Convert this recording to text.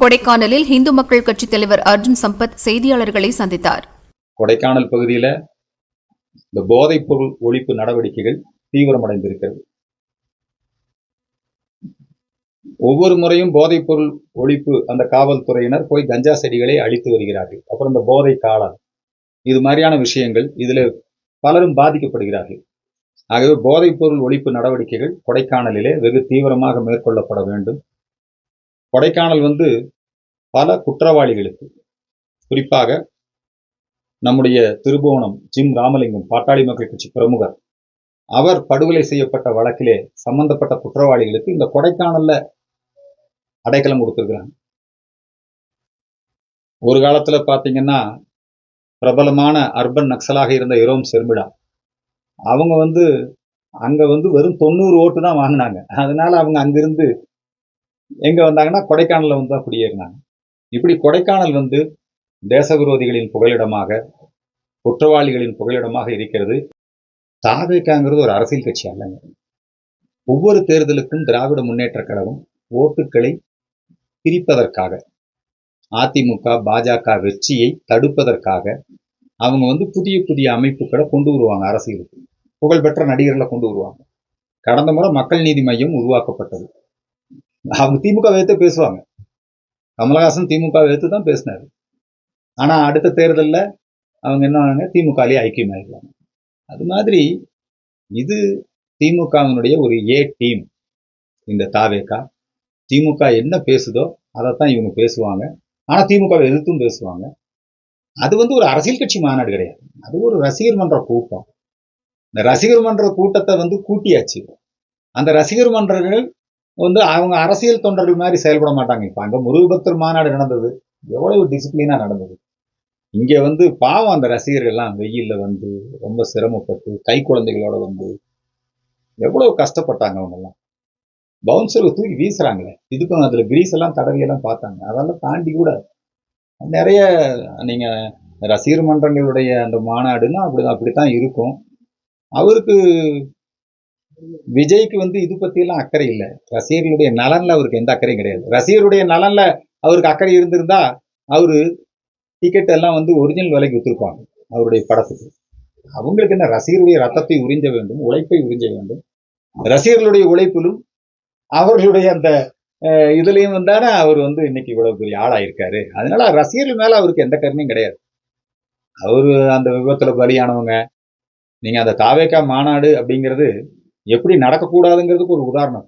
கொடைக்கானலில் இந்து மக்கள் கட்சித் தலைவர் அர்ஜுன் சம்பத் செய்தியாளர்களை சந்தித்தார். கொடைக்கானல் பகுதியில் இந்த போதைப் பொருள் ஒழிப்பு நடவடிக்கைகள் தீவிரமடைந்திருக்கிறது. ஒவ்வொரு முறையும் போதைப் பொருள் ஒழிப்பு அந்த காவல்துறையினர் போய் கஞ்சா செடிகளை அழித்து வருகிறார்கள். அப்புறம் இந்த போதை காலம் இது மாதிரியான விஷயங்கள் இதுல பலரும் பாதிக்கப்படுகிறார்கள். ஆகவே போதைப் பொருள் ஒழிப்பு நடவடிக்கைகள் கொடைக்கானலிலே வெகு தீவிரமாக மேற்கொள்ளப்பட வேண்டும். கொடைக்கானல் வந்து பல குற்றவாளிகளுக்கு குறிப்பாக நம்முடைய திருபுவனம் ஜிம் ராமலிங்கம் பாட்டாளி மக்கள் கட்சி பிரமுகர் அவர் படுகொலை செய்யப்பட்ட வழக்கிலே சம்பந்தப்பட்ட குற்றவாளிகளுக்கு இந்த கொடைக்கானல்ல அடைக்கலம் கொடுத்துருக்குறாங்க. ஒரு காலத்துல பாத்தீங்கன்னா பிரபலமான அர்பன் நக்சலாக இருந்த இரோம் செர்மிடா அவங்க வந்து அங்க வந்து வெறும் தொண்ணூறு ஓட்டு தான் வாங்கினாங்க. அதனால அவங்க அங்கிருந்து எங்க வந்தாங்கன்னா கொடைக்கானல்ல வந்து தான் குடியேறினாங்க. இப்படி கொடைக்கானல் வந்து தேச விரோதிகளின் புகலிடமாக குற்றவாளிகளின் புகலிடமாக இருக்கிறது. தாவேக்காங்கிறது ஒரு அரசியல் கட்சி அல்லங்க. ஒவ்வொரு தேர்தலுக்கும் திராவிட முன்னேற்ற கழகம் ஓட்டுகளை பிரிப்பதற்காக அதிமுக பாஜக வெற்றியை தடுப்பதற்காக அவங்க வந்து புதிய புதிய அமைப்புகளை கொண்டு வருவாங்க அரசியலுக்கு. புகழ்பெற்ற நடிகர்களை கொண்டு வருவாங்க. கடந்த முறை மக்கள் நீதி மையம் உருவாக்கப்பட்டது. அவங்க திமுக வைத்து பேசுவாங்க. கமலஹாசன் திமுக வைத்து தான் பேசினாரு. ஆனா அடுத்த தேர்தலில் அவங்க என்ன ஆனாங்க திமுகலேயே ஐக்கியமாயிருக்காங்க அது மாதிரி இது திமுகவினுடைய ஒரு ஏ டீம் இந்த தாவேக்கா. திமுக என்ன பேசுதோ அதைத்தான் இவங்க பேசுவாங்க. ஆனால் திமுகவை எதிர்த்தும் பேசுவாங்க. அது வந்து ஒரு அரசியல் கட்சி மாநாடு கிடையாது. அது ஒரு ரசிகர் மன்ற கூட்டம். இந்த ரசிகர் மன்ற கூட்டத்தை வந்து கூட்டியாச்சு. அந்த ரசிகர் மன்றங்கள் வந்து அவங்க அரசியல் தொண்டர்கள் மாதிரி செயல்பட மாட்டாங்க. இப்ப அங்கே முருகபக்தர் மாநாடு நடந்தது. எவ்வளவு டிசிப்ளினாக நடந்தது. இங்கே வந்து பாவம் அந்த ரசிகர்கள்லாம் வெயில்ல வந்து ரொம்ப சிரமப்பட்டு கை குழந்தைகளோட வந்து எவ்வளவு கஷ்டப்பட்டாங்க அவங்கெல்லாம் பவுன்சரை தூக்கி வீசுறாங்களே. இதுக்கும் அதில் கிரீஸ் எல்லாம் தடவி பார்த்தாங்க. அதெல்லாம் தாண்டி கூட நிறைய நீங்கள் ரசிகர் மன்றங்களுடைய அந்த மாநாடுன்னா அப்படி அப்படித்தான் இருக்கும். அவருக்கு விஜய்க்கு வந்து இது பத்தி அக்கறை இல்லை. ரசிகர்களுடைய நலன்ல அவருக்கு எந்த அக்கறையும் கிடையாது. ரசிகருடைய நலன்ல அவருக்கு அக்கறை இருந்திருந்தா அவரு டிக்கெட் எல்லாம் வந்து ஒரிஜினல் விலைக்கு விற்றுருப்பாங்க அவருடைய படத்துக்கு. அவங்களுக்கு என்ன ரசிகருடைய ரத்தத்தை உறிஞ்ச வேண்டும் உழைப்பை உறிஞ்ச வேண்டும். ரசிகர்களுடைய உழைப்பிலும் அவர்களுடைய அந்த இதுலேயும் இதுலயும் வந்தானே அவர் வந்து இன்னைக்கு இவ்வளவு பெரிய ஆளாயிருக்காரு. அதனால ரசிகர்கள் மேல அவருக்கு எந்த கருணையும் கிடையாது. அவரு அந்த விபத்துல பலியானவங்க நீங்க அந்த தாவேக்கா மாநாடு அப்படிங்கிறது எப்படி நடக்கக்கூடாதுங்கிறதுக்கு ஒரு உதாரணம்